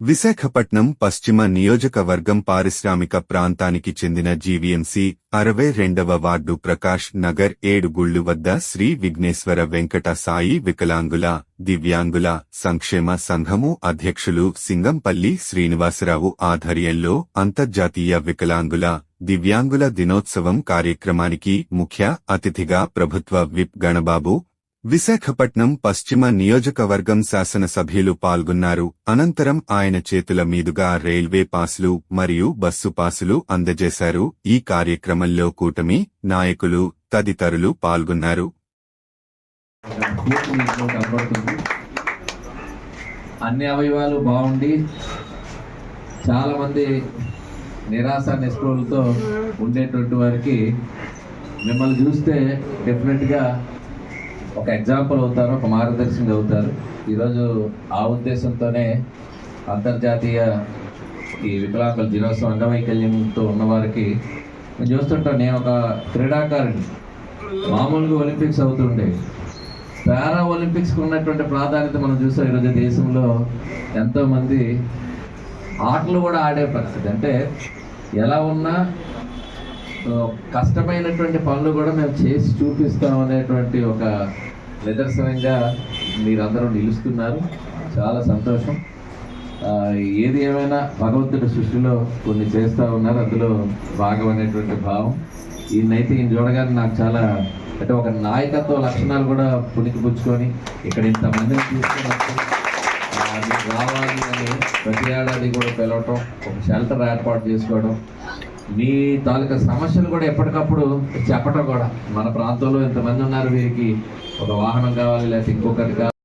విశాఖపట్నం పశ్చిమ నియోజకవర్గం పారిశ్రామిక ప్రాంతానికి చెందిన జీవీఎంసీ అరవై రెండవ వార్డు ప్రకాష్ నగర్ ఏడుగుళ్ళు వద్ద శ్రీ విఘ్నేశ్వర వెంకట సాయి వికలాంగుల దివ్యాంగుల సంక్షేమ సంఘము అధ్యక్షులు సింగంపల్లి శ్రీనివాసరావు ఆధ్వర్యంలో అంతర్జాతీయ వికలాంగుల దివ్యాంగుల దినోత్సవం కార్యక్రమానికి ముఖ్య అతిథిగా ప్రభుత్వ విప్ గణబాబు విశాఖపట్నం పశ్చిమ నియోజకవర్గం శాసనసభ్యులు పాల్గొన్నారు. అనంతరం ఆయన చేతుల మీదుగా రైల్వే పాసులు మరియు బస్సు పాసులు అందజేశారు. ఈ కార్యక్రమంలో కూటమి నాయకులు తదితరులు పాల్గొన్నారు. అన్ని అవయవాలు బాగుండి చాలా మంది నిరాశ నిస్పృహలతో ఉండేటువంటి వారికి మిమ్మల్ని చూస్తే డెఫినెట్గా ఒక ఎగ్జాంపుల్ అవుతారు ఒక మార్గదర్శకులు అవుతారు. ఈరోజు ఆ ఉద్దేశంతోనే అంతర్జాతీయ ఈ వికలాంగుల దినోత్సవం అంగవైకల్యంతో ఉన్నవారికి నేను చూస్తుంటాను నేను ఒక క్రీడాకారుని మామూలుగా ఒలింపిక్స్ అవుతుండే. పారా ఒలింపిక్స్కి ఉన్నటువంటి ప్రాధాన్యత మనం చూస్తాం ఈరోజు దేశంలో. ఎంతోమంది ఆటలు కూడా ఆడే పరిస్థితి. అంటే ఎలా ఉన్నా కష్టమైనటువంటి పనులు కూడా మేము చేసి చూపిస్తాం అనేటువంటి ఒక నిదర్శనంగా మీరందరూ నిలుస్తున్నారు. చాలా సంతోషం. ఏది ఏమైనా భగవంతుడి సృష్టిలో కొన్ని చేస్తూ ఉన్నారు అందులో భాగం అనేటువంటి భావం. ఈయనైతే ఈయన చూడగానే నాకు చాలా అంటే ఒక నాయకత్వ లక్షణాలు కూడా పుణికిపుచ్చుకొని ఇక్కడ ఇంతమందిని తీసుకున్నప్పుడు రావాలి అని ప్రతి ఏడాది కూడా పిలవటం ఒక షెల్టర్ ఏర్పాటు చేసుకోవడం మీ తాలూకా సమస్యలు కూడా ఎప్పటికప్పుడు చెప్పటం కూడా. మన ప్రాంతంలో ఇంతమంది ఉన్నారు వీరికి? ఒక వాహనం కావాలి లేకపోతే ఇంకొకటి కావాలి